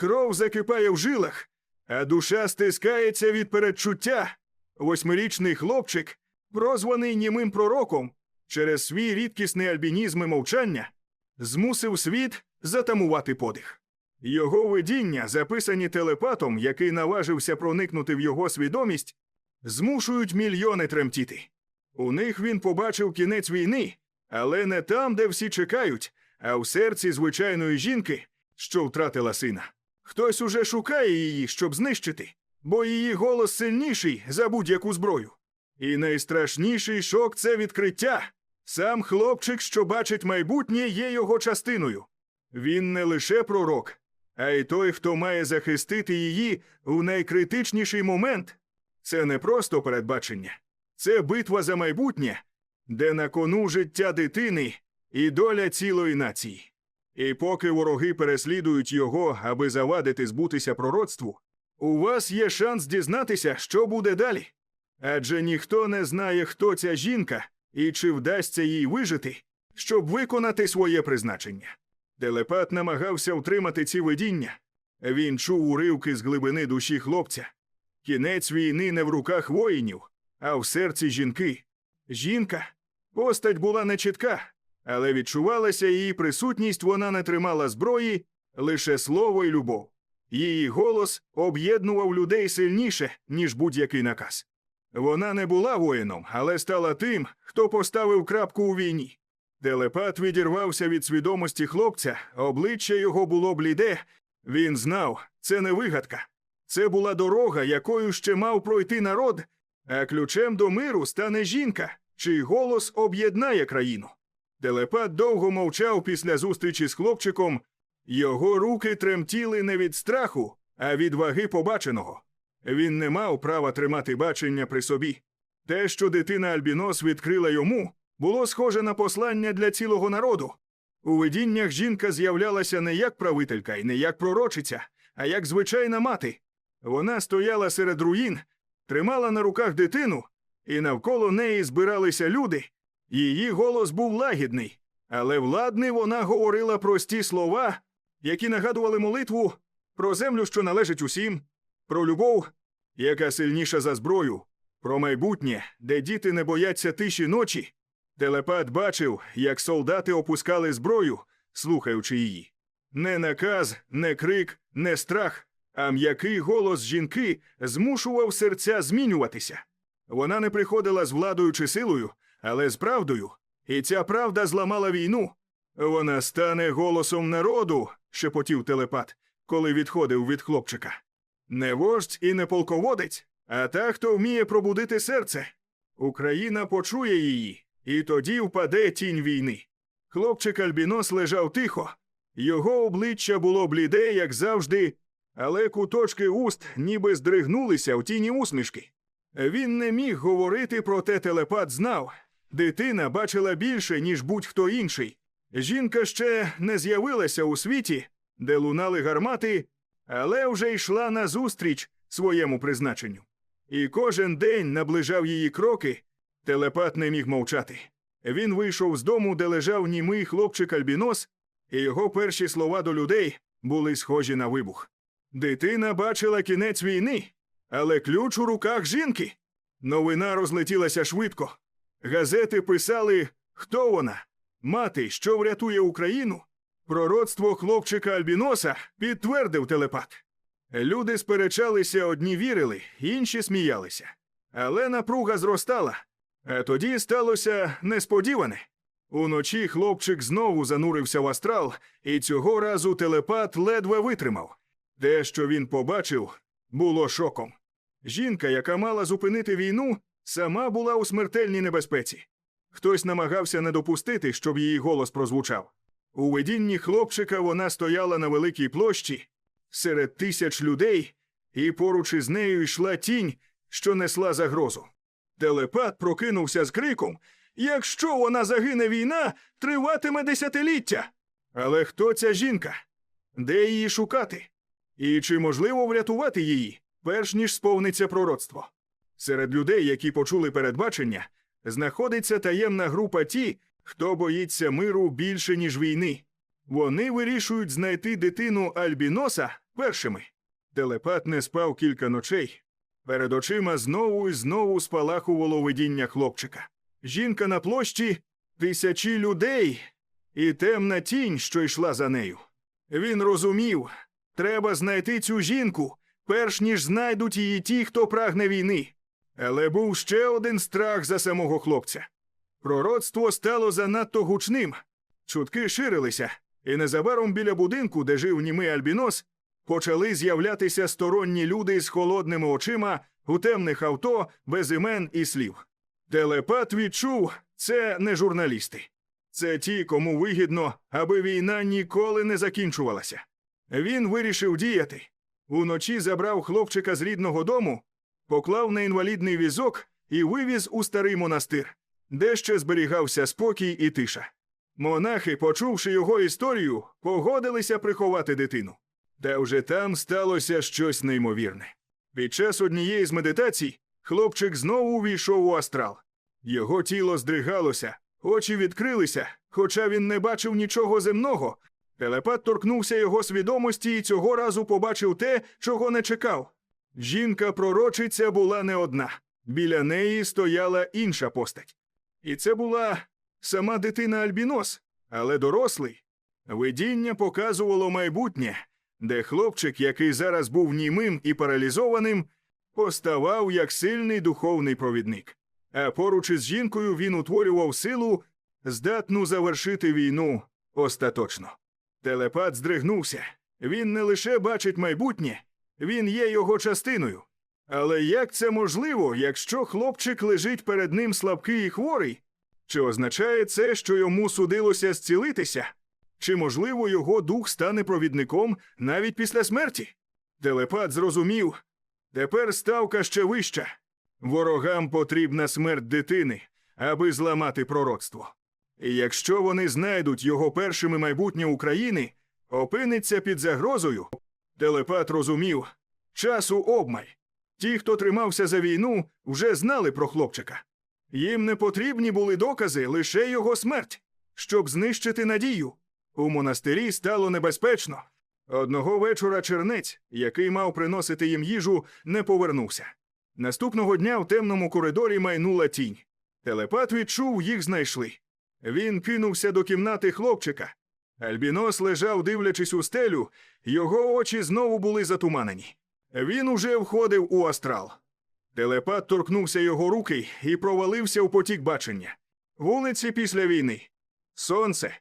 Кров закипає в жилах, а душа стискається від передчуття. Восьмирічний хлопчик, прозваний німим пророком, через свій рідкісний альбінізм і мовчання, змусив світ затамувати подих. Його видіння, записані телепатом, який наважився проникнути в його свідомість, змушують мільйони тремтіти. У них він побачив кінець війни, але не там, де всі чекають, а в серці звичайної жінки, що втратила сина. Хтось уже шукає її, щоб знищити, бо її голос сильніший за будь-яку зброю. І найстрашніший шок це відкриття. Сам хлопчик, що бачить майбутнє, є його частиною. Він не лише пророк, а й той, хто має захистити її у найкритичніший момент. Це не просто передбачення, це битва за майбутнє, де на кону життя дитини і доля цілої нації. І поки вороги переслідують його, аби завадити збутися пророцтву, у вас є шанс дізнатися, що буде далі. Адже ніхто не знає, хто ця жінка і чи вдасться їй вижити, щоб виконати своє призначення. Телепат намагався втримати ці видіння. Він чув уривки з глибини душі хлопця. Кінець війни не в руках воїнів, а в серці жінки. Жінка. Постать була нечітка, але відчувалася її присутність, вона не тримала зброї, лише слово й любов. Її голос об'єднував людей сильніше, ніж будь-який наказ. Вона не була воїном, але стала тим, хто поставив крапку у війні. Телепат відірвався від свідомості хлопця, обличчя його було бліде. Він знав, це не вигадка. Це була дорога, якою ще мав пройти народ, а ключем до миру стане жінка, чий голос об'єднає країну. Телепат довго мовчав після зустрічі з хлопчиком. Його руки тремтіли не від страху, а від ваги побаченого. Він не мав права тримати бачення при собі. Те, що дитина Альбінос відкрила йому, було схоже на послання для цілого народу. У видіннях жінка з'являлася не як правителька і не як пророчиця, а як звичайна мати. Вона стояла серед руїн, тримала на руках дитину, і навколо неї збиралися люди. Її голос був лагідний, але владний вона говорила прості слова, які нагадували молитву про землю, що належить усім, про любов, яка сильніша за зброю, про майбутнє, де діти не бояться тиші ночі. Телепат бачив, як солдати опускали зброю, слухаючи її. Не наказ, не крик, не страх, а м'який голос жінки змушував серця змінюватися. Вона не приходила з владою чи силою, але з правдою, і ця правда зламала війну. Вона стане голосом народу, шепотів телепат, коли відходив від хлопчика. Не вождь і не полководець, а та, хто вміє пробудити серце. Україна почує її, і тоді впаде тінь війни. Хлопчик Альбінос лежав тихо. Його обличчя було бліде, як завжди, але куточки уст ніби здригнулися в тіні усмішки. Він не міг говорити, проте телепат знав. Дитина бачила більше, ніж будь-хто інший. Жінка ще не з'явилася у світі, де лунали гармати, але вже йшла назустріч своєму призначенню. І кожен день наближав її кроки. Телепат не міг мовчати. Він вийшов з дому, де лежав німий хлопчик Альбінос, і його перші слова до людей були схожі на вибух. Дитина бачила кінець війни, але ключ у руках жінки. Новина розлетілася швидко. Газети писали, хто вона, мати, що врятує Україну. Пророцтво хлопчика Альбіноса підтвердив телепат. Люди сперечалися, одні вірили, інші сміялися. Але напруга зростала. А тоді сталося несподіване. Уночі хлопчик знову занурився в астрал, і цього разу телепат ледве витримав. Те, що він побачив, було шоком. Жінка, яка мала зупинити війну, сама була у смертельній небезпеці. Хтось намагався не допустити, щоб її голос прозвучав. У видінні хлопчика вона стояла на великій площі серед тисяч людей, і поруч із нею йшла тінь, що несла загрозу. Телепат прокинувся з криком Якщо вона загине війна, триватиме десятиліття. Але хто ця жінка? Де її шукати? І чи можливо врятувати її, перш ніж сповниться пророцтво? Серед людей, які почули передбачення, знаходиться таємна група ті, хто боїться миру більше, ніж війни. Вони вирішують знайти дитину Альбіноса, першими. Телепат не спав кілька ночей. Перед очима знову і знову спалахувало видіння хлопчика. Жінка на площі, тисячі людей і темна тінь, що йшла за нею. Він розумів, треба знайти цю жінку, перш ніж знайдуть її ті, хто прагне війни. Але був ще один страх за самого хлопця. Пророцтво стало занадто гучним. Чутки ширилися, і незабаром біля будинку, де жив німий альбінос, почали з'являтися сторонні люди з холодними очима у темних авто, без імен і слів. Телепат відчув, це не журналісти. Це ті, кому вигідно, аби війна ніколи не закінчувалася. Він вирішив діяти. Уночі забрав хлопчика з рідного дому, поклав на інвалідний візок і вивіз у старий монастир, де ще зберігався спокій і тиша. Монахи, почувши його історію, погодилися приховати дитину. Та вже там сталося щось неймовірне. Під час однієї з медитацій хлопчик знову увійшов у астрал. Його тіло здригалося, очі відкрилися, хоча він не бачив нічого земного. Телепат торкнувся його свідомості і цього разу побачив те, чого не чекав. Жінка-пророчиця була не одна. Біля неї стояла інша постать. І це була сама дитина Альбінос, але дорослий. Видіння показувало майбутнє, де хлопчик, який зараз був німим і паралізованим, поставав як сильний духовний провідник. А поруч із жінкою він утворював силу, здатну завершити війну остаточно. Телепат здригнувся. Він не лише бачить майбутнє, він є його частиною. Але як це можливо, якщо хлопчик лежить перед ним слабкий і хворий? Чи означає це, що йому судилося зцілитися? Чи, можливо, його дух стане провідником навіть після смерті? Телепат зрозумів. Тепер ставка ще вища. Ворогам потрібна смерть дитини, аби зламати пророцтво. І якщо вони знайдуть його першими майбутнє України, опиниться під загрозою. Телепат розумів часу обмаль. Ті, хто тримався за війну, вже знали про хлопчика. Їм не потрібні були докази, лише його смерть, щоб знищити надію. У монастирі стало небезпечно. Одного вечора чернець, який мав приносити їм їжу, не повернувся. Наступного дня в темному коридорі майнула тінь. Телепат відчув, їх знайшли. Він кинувся до кімнати хлопчика. Альбінос лежав, дивлячись у стелю, його очі знову були затуманені. Він уже входив у астрал. Телепат торкнувся його руки і провалився у потік бачення. Вулиці після війни. Сонце.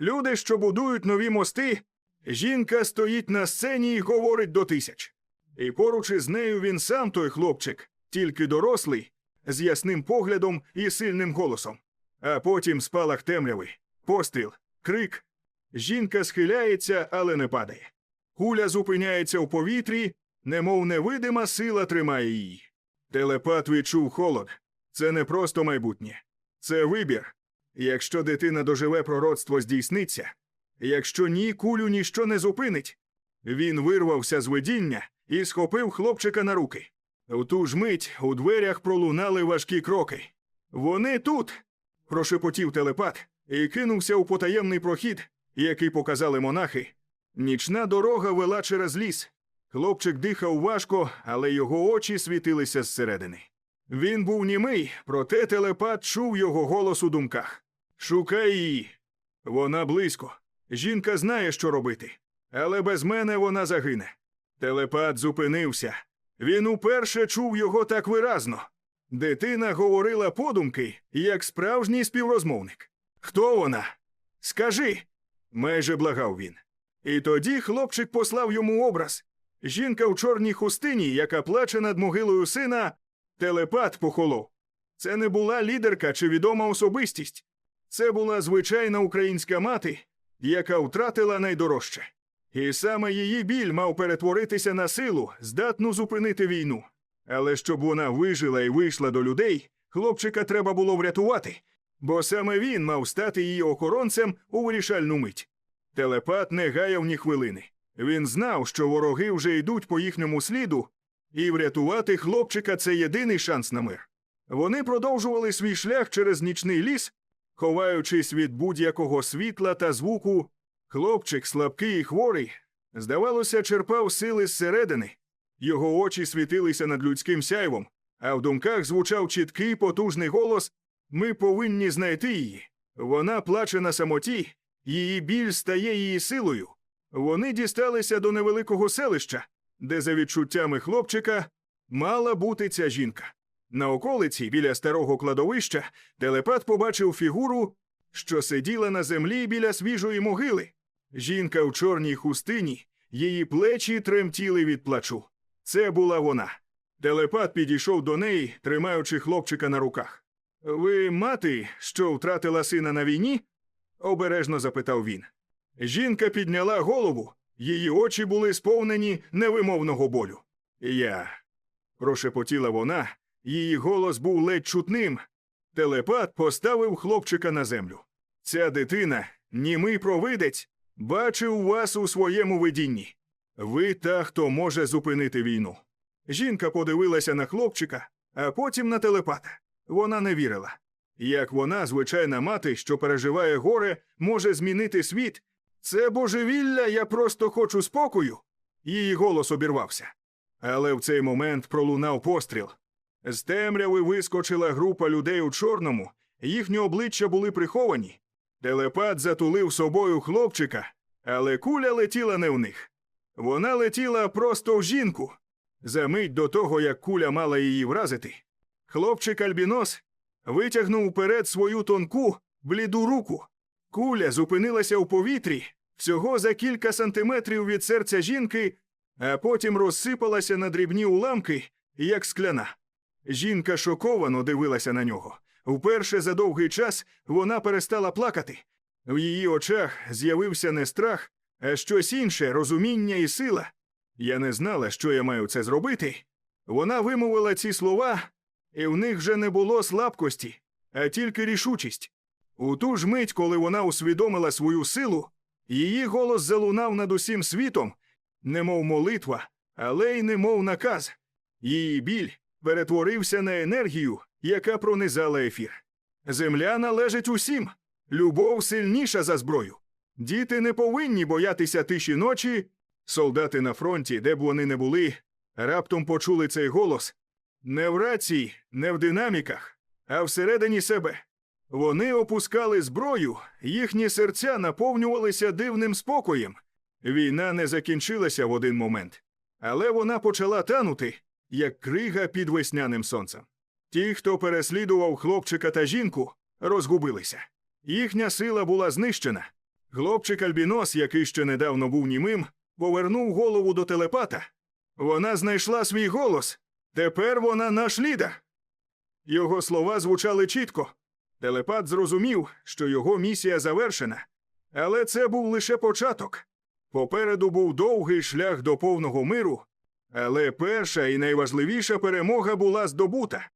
Люди, що будують нові мости. Жінка стоїть на сцені і говорить до тисяч. І поруч із нею він сам той хлопчик, тільки дорослий, з ясним поглядом і сильним голосом. А потім спалах темряви, постріл, крик. Жінка схиляється, але не падає. Куля зупиняється у повітрі, немов невидима сила тримає її. Телепат відчув холод. Це не просто майбутнє, це вибір. Якщо дитина доживе пророцтво здійсниться, якщо ні, кулю ніщо не зупинить. Він вирвався з видіння і схопив хлопчика на руки. У ту ж мить у дверях пролунали важкі кроки. Вони тут. прошепотів телепат і кинувся у потаємний прохід, який показали монахи. Нічна дорога вела через ліс. Хлопчик дихав важко, але його очі світилися зсередини. Він був німий, проте телепат чув його голос у думках. Шукай її. Вона близько. Жінка знає, що робити. Але без мене вона загине. Телепат зупинився. Він уперше чув його так виразно. Дитина говорила подумки, як справжній співрозмовник. Хто вона? Скажи. Майже благав він. І тоді хлопчик послав йому образ. Жінка в чорній хустині, яка плаче над могилою сина, телепат похолов. Це не була лідерка чи відома особистість. Це була звичайна українська мати, яка втратила найдорожче. І саме її біль мав перетворитися на силу, здатну зупинити війну. Але щоб вона вижила і вийшла до людей, хлопчика треба було врятувати, бо саме він мав стати її охоронцем у вирішальну мить. Телепат не гаяв ні хвилини. Він знав, що вороги вже йдуть по їхньому сліду, і врятувати хлопчика це єдиний шанс на мир. Вони продовжували свій шлях через нічний ліс, ховаючись від будь-якого світла та звуку. Хлопчик, слабкий і хворий, Здавалося, черпав сили зсередини. Його очі світилися над людським сяйвом, а в думках звучав чіткий потужний голос Ми повинні знайти її. Вона плаче на самоті, її біль стає її силою. Вони дісталися до невеликого селища, де, за відчуттями хлопчика, мала бути ця жінка. На околиці, біля старого кладовища, телепат побачив фігуру, що сиділа на землі біля свіжої могили. Жінка в чорній хустині, її плечі тремтіли від плачу. Це була вона. Телепат підійшов до неї, тримаючи хлопчика на руках. Ви мати, що втратила сина на війні? обережно запитав він. Жінка підняла голову, її очі були сповнені невимовного болю. Я. прошепотіла вона, її голос був ледь чутним. Телепат поставив хлопчика на землю. Ця дитина, німий провидець, бачив вас у своєму видінні. Ви та, хто може зупинити війну. Жінка подивилася на хлопчика, а потім на телепата. Вона не вірила. Як вона, звичайна мати, що переживає горе, може змінити світ. Це божевілля, я просто хочу спокою. Її голос обірвався. Але в цей момент пролунав постріл. З темряви вискочила група людей у чорному, їхні обличчя були приховані. Телепат затулив собою хлопчика, але куля летіла не в них. Вона летіла просто в жінку. За мить до того, як куля мала її вразити, хлопчик Альбінос витягнув уперед свою тонку, бліду руку. Куля зупинилася у повітрі всього за кілька сантиметрів від серця жінки, а потім розсипалася на дрібні уламки, як скляна. Жінка шоковано дивилася на нього. Вперше за довгий час вона перестала плакати. В її очах з'явився не страх, а щось інше розуміння і сила. Я не знала, що я маю це зробити. Вона вимовила ці слова, і в них вже не було слабкості, а тільки рішучість. У ту ж мить, коли вона усвідомила свою силу, її голос залунав над усім світом, немов молитва, але й немов наказ. Її біль перетворився на енергію, яка пронизала ефір. Земля належить усім. Любов сильніша за зброю. Діти не повинні боятися тиші ночі. Солдати на фронті, де б вони не були, раптом почули цей голос не в рації, не в динаміках, а всередині себе. Вони опускали зброю, їхні серця наповнювалися дивним спокоєм. Війна не закінчилася в один момент, але вона почала танути, як крига під весняним сонцем. Ті, хто переслідував хлопчика та жінку, розгубилися. Їхня сила була знищена. Хлопчик Альбінос, який ще недавно був німим, повернув голову до телепата. Вона знайшла свій голос. Тепер вона наш лідер. Його слова звучали чітко. Телепат зрозумів, що його місія завершена. Але це був лише початок. Попереду був довгий шлях до повного миру, але перша і найважливіша перемога була здобута.